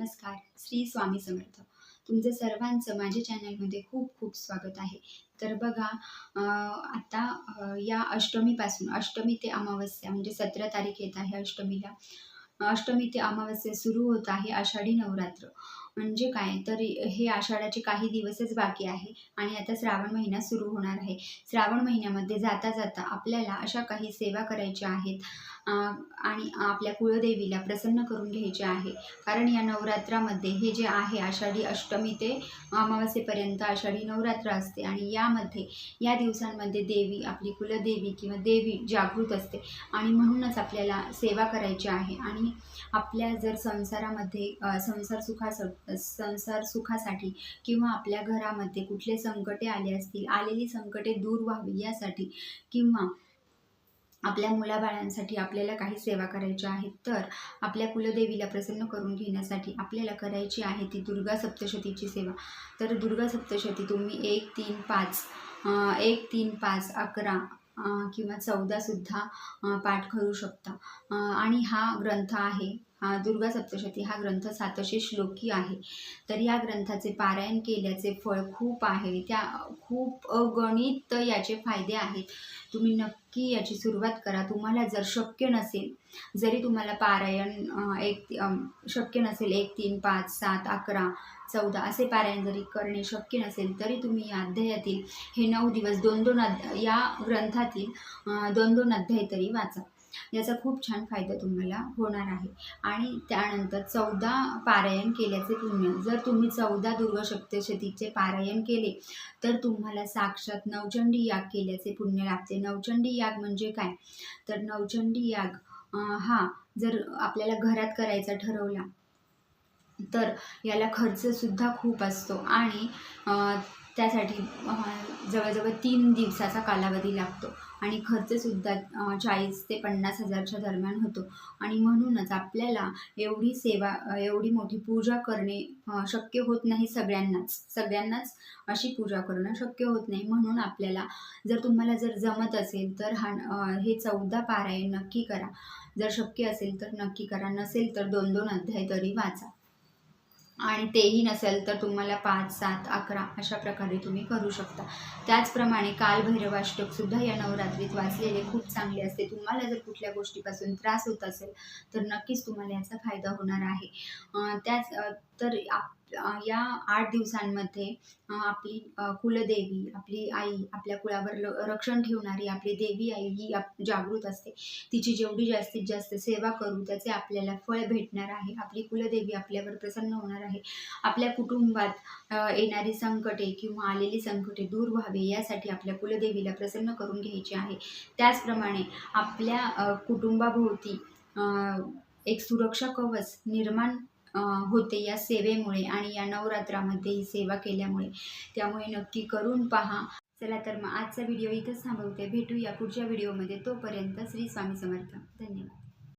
नमस्कार श्री स्वामी समर्थ. तुमचं सर्वांचं माझ्या चॅनलमध्ये खूप खूप स्वागत आहे. तर बघा आता या अष्टमीपासून अष्टमी ते अमावस्या म्हणजे सतरा तारीख येत आहे अष्टमीला. अष्टमी ते अमावस्या सुरू होत आहे आषाढी नवरात्र. म्हणजे काय? तर हे आषाढाचे काही दिवसच बाकी आहे आणि आता श्रावण महिना सुरू होणार आहे. श्रावण महिन्यामध्ये जाता जाता आपल्याला अशा काही सेवा करायच्या आहेत. आणि आपल्या कुळदेवीला प्रसन्न करून घ्यायचे आहे. कारण या नवरात्रामध्ये हे जे आहे आषाढी अष्टमी ते अमावस्येपर्यंत आषाढी नवरात्र असते. आणि यामध्ये या दिवसांमध्ये देवी आपली कुलदेवी किंवा देवी जागृत असते. आणि म्हणूनच आपल्याला सेवा करायची आहे. आणि आपल्या जर संसारामध्ये संसार सुखास संसार सुखासाठी किंवा आपल्या घरामध्ये कुठले संकटे आले असतील आलेली संकटे दूर व्हावी यासाठी किंवा आपल्या मुलाबाळांसाठी आपल्याला काही सेवा करायच्या आहेत तर आपल्या कुलदेवीला प्रसन्न करून घेण्यासाठी आपल्याला करायची आहे ती दुर्गा सप्तशतीची सेवा. तर दुर्गा सप्तशती तुम्ही एक तीन पाच एक तीन पाच अकरा किंवा चौदासुद्धा पाठ करू शकता. आणि हा ग्रंथ आहे हा दुर्गा सप्तशती हा ग्रंथ सातशे श्लोकी आहे. तर या ग्रंथाचे पारायण केल्याचे फळ खूप आहे. त्या खूप अगणित याचे फायदे आहेत. तुम्ही नक्की याची सुरुवात करा. तुम्हाला जर शक्य नसेल जरी तुम्हाला पारायण एक शक्य नसेल एक तीन पाच सात अकरा चौदा असे पारायण जरी करणे शक्य नसेल तरी तुम्ही या अध्यायातील हे नऊ दिवस दोन दोन अध्या या ग्रंथातील दोन दोन अध्याय तरी वाचा. याचा खूप छान फायदा तुम्हाला होणार आहे. आणि त्यानंतर चौदा पारायण केल्याचे पुण्य. जर तुम्ही चौदा दुर्गशक्तशतीचे पारायण केले तर तुम्हाला साक्षात नवचंडी याग केल्याचे पुण्य लाभते. नवचंडी याग म्हणजे काय? तर नवचंडी याग हा जर आपल्याला घरात करायचा ठरवला तर याला खर्चसुद्धा खूप असतो. आणि त्यासाठी जवळजवळ तीन दिवसाचा कालावधी लागतो. आणि खर्चसुद्धा चाळीस ते पन्नास हजारच्या दरम्यान होतो. आणि म्हणूनच आपल्याला एवढी सेवा एवढी मोठी पूजा करणे शक्य होत नाही सगळ्यांनाच. सगळ्यांनाच अशी पूजा करणं शक्य होत नाही. म्हणून आपल्याला जर तुम्हाला जर जमत असेल तर हा हे चौदा पारायण नक्की करा. जर शक्य असेल तर नक्की करा. नसेल तर दोन दोन अध्याय तरी वाचा. आणि तेही नसेल तर तुम्हाला पाच सात अकरा अशा प्रकारे तुम्ही करू शकता. त्याचप्रमाणे कालभैरवाष्टकसुद्धा या नवरात्रीत वाचलेले खूप चांगले असते. तुम्हाला जर कुठल्या गोष्टीपासून त्रास होत असेल तर नक्कीच तुम्हाला याचा फायदा होणार आहे. त्याच तर आप या आठ दिवसांमध्ये आपली कुलदेवी आपली आई आपल्या कुळावर ल- रक्षण ठेवणारी आपली देवी आई ही आप जागृत असते. तिची जेवढी जास्तीत जास्त सेवा करू त्याचे आपल्याला फळ भेटणार आहे. आपली कुलदेवी आपल्यावर प्रसन्न होणार आहे. आपल्या कुटुंबात येणारी संकटे किंवा आलेली संकटे दूर व्हावे यासाठी आपल्या कुलदेवीला प्रसन्न करून घ्यायची आहे. त्याचप्रमाणे आपल्या कुटुंबाभोवती एक सुरक्षा कवच निर्माण होते या सेवेमुळे आणि या नवरात्रामध्ये ही सेवा केल्यामुळे. त्यामुळे नक्की करून पहा. चला तर मग आजचा व्हिडिओ इथंच थांबवते. भेटूया पुढच्या व्हिडिओमध्ये. तोपर्यंत श्री स्वामी समर्थ. धन्यवाद.